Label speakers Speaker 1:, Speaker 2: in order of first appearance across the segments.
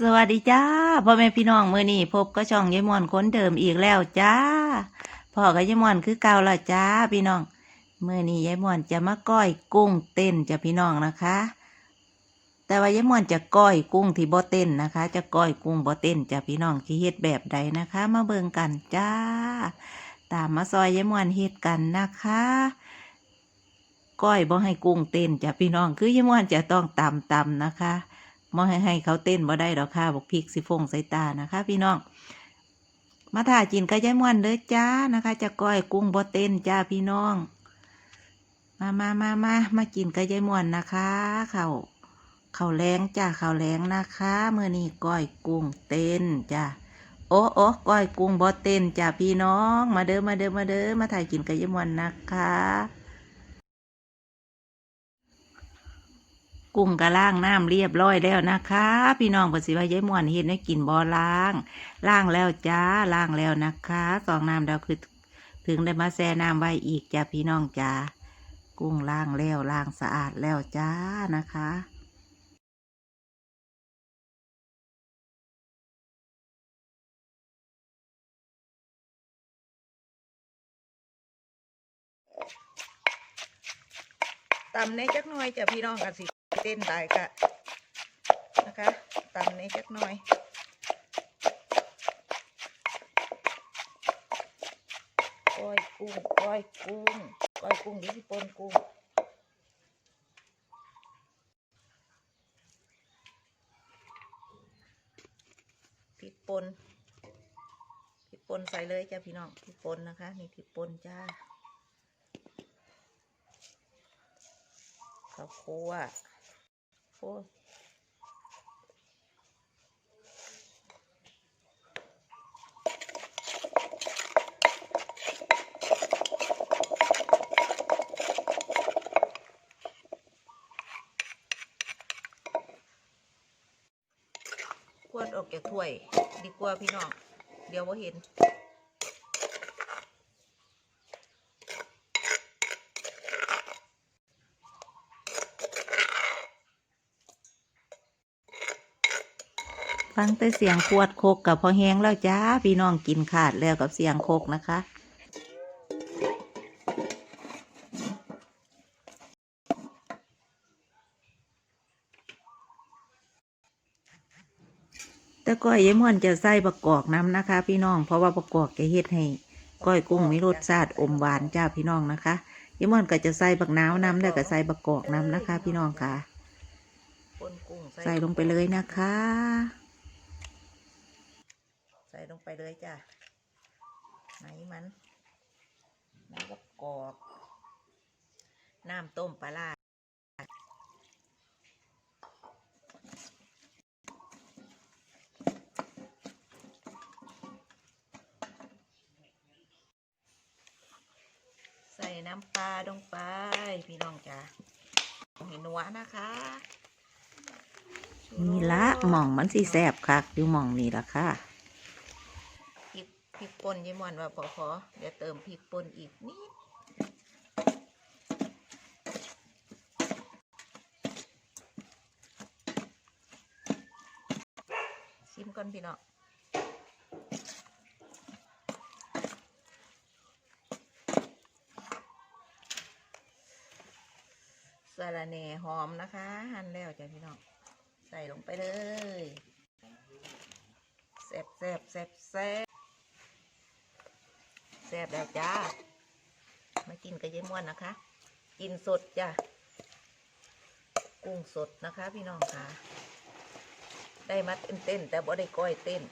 Speaker 1: สวัสดีจ้าพ่อแม่พี่น้องมือนี้พบก็ช่องยายมอนคนเดิมอีกแล้วจ้าพ่อกับยายมอนคือเก่าละจ้าพี่น้องมือนี้ยายมอนจะมาก้อยกุ้งเต้นจ้ะพี่น้องนะคะ แต่ว่ายายมอนจะก้อยกุ้งที่บ่เต้นนะคะ จะก้อยกุ้งบ่เต้นจ้ะพี่น้องที่เฮ็ดแบบใดนะคะ มาเบิ่งกันจ้า ตามมาซอยยายมอนเฮ็ดกันนะคะก้อยบ่ให้กุ้งเต้นจ้ะพี่น้องคือยายมอนจะต้องตำตำนะคะ บ่ให้ให้เขาเต้นบ่ได้ดอกค่ะบอกพริกสิฟงใส่ตานะคะ พี่น้อง มาถ่าจินกับยายมอนเด้อจ้านะคะ จะก้อยกุ้งบ่เต้นจ้าพี่น้อง มามามามามากินกับยายมอนนะคะเขาเขาแรงจ้าเขาแรงนะคะเมื่อนี้ก้อยกุ้งเต้นจ้าโอ้โอ้ก้อยกุ้งบ่เต้นจ้าพี่น้อง มาเด้อมาเด้อมาเด้อมาถ่ายกินกับยายมอนนะคะ กุ้งกระล่างน้ำเรียบร้อยแล้วนะคะ พี่น้องปสิว่ายายม่วนเห็นให้กินบ่อล้างล้างแล้วจ้าล้างแล้วนะคะสองน้ำเราคือถึงได้มาแช่น้ำไว้อีกจ้าพี่น้องจ้ากุ้งล้างแล้วล้างสะอาดแล้วจ้านะคะตำในจักหน่อยจ้ะพี่น้องกันสิ เต้นได้กะนะคะตำในจักหน่อยก้อยกุ้งก้อยกุ้งก้อยกุ้งหรือที่ปนกุ้งพริกป่นพริกป่นใส่เลยจ้ะพี่น้องพริกป่นนะคะนี่พริกป่นจ้าข้าวคั่ว โอ้ยขวดออกจากถ้วย ดีกว่าพี่น้อง เดี๋ยวว่าเห็น ฟังแต่เสียงขวดโคกกับพอแห้งแล้วจ้า พี่น้องกินขาดแล้วกับเสียงโคกนะคะ แต่ก้อยยายม่วนจะใส่ประกอบน้ำนะคะ พี่น้องเพราะว่าประกอบจะเฮ็ดให้ก้อยกุ้งมีรสชาติอมหวานจ้าพี่น้องนะคะยายม่วนก็จะใส่บักนาวน้ำแล้วก็ใส่ประกอบน้ำนะคะ พี่น้องค่ะใส่ลงไปเลยนะคะใส่ลงไปเลยจ้ะไหนมันน้ำประกอบน้ำต้มปลาใส่น้ำปลาลงไป พี่น้องจ้ะเห็นนัวนะคะนี่ละหม่องมันสีแสบคักอยู่หม่องนี่ละค่ะ พริกป่นยี่มอนว่าพอพอเดี๋ยวเติมพริกป่นอีกนิดชิมก่อนพี่น้องสาระแหน่หอมนะคะ หั่นแล้วจ้ะพี่น้อง ใส่ลงไปเลยแซ่บแซ่บแซ่บแซ่บ ซ่บแล้วจ้า มากินกับยายม่วนนะคะ กินสดจ้ะ กุ้งสดนะคะ พี่น้องค่ะ ได้มาเต้นเต้นๆแต่บ่ได้ก้อยเต้น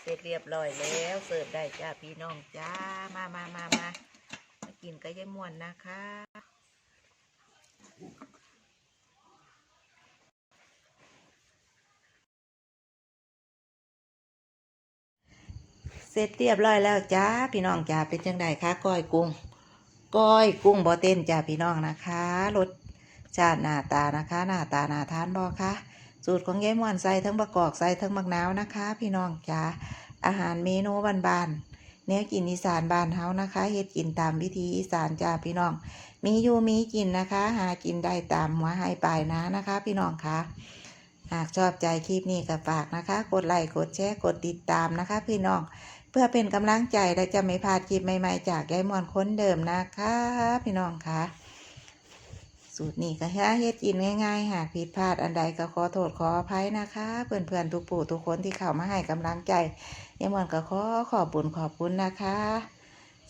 Speaker 1: เสร็จเรียบร้อยแล้วเสิร์ฟได้จ้าพี่น้องจ้า มามามามามากินกับยายม่วนนะคะ ร็จเรียบร้อยแล้วจ้าพี่น้องจ้าเป็นจังไดคะก้อยกุ้งก้อยกุ้งบ่เต้นจ้าพี่น้องนะคะรสชาติหน้าตานะคะ หน้าตาหน้าทานบ่คะสูตรของยายม่วนใส่ทั้งประกอบใส่ทั้งมะนาวนะคะ พี่น้องจ้าอาหารเมนูบานๆ
Speaker 2: แนวกินอีสานบานเฮานะคะเฮ็ดกินตามวิธีอีสานจ้าพี่น้อง มีอยู่มีกินนะคะ หากินได้ตามหัวให้ปลายนะนะคะ พี่น้องคะหากชอบใจคลิปนี้ก็ฝากนะคะ กดไลค์กดแชร์กดติดตามนะคะ พี่น้อง เพื่อเป็นกำลังใจและจะไม่พลาดคลิปใหม่ๆ จากยายมอนคนเดิมนะคะ พี่น้องคะสูตรนี้ก็แค่เฮ็ดกินง่ายๆ หากผิดพลาดอันใดก็ขอโทษขออภัยนะคะ เพื่อนๆทุกปู่ทุกคนที่เข้ามาให้กำลังใจยายมอนก็ขอขอบบุญขอบคุณนะคะ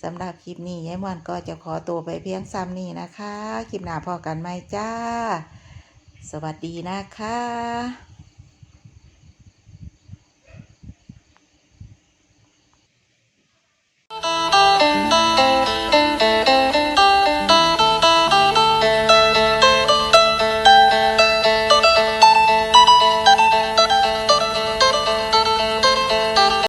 Speaker 2: สำหรับคลิปนี้ยายมอนก็จะขอตัวไปเพียงซ้ำนี้นะคะ คลิปหน้าพอกันไหมจ้า สวัสดีนะคะ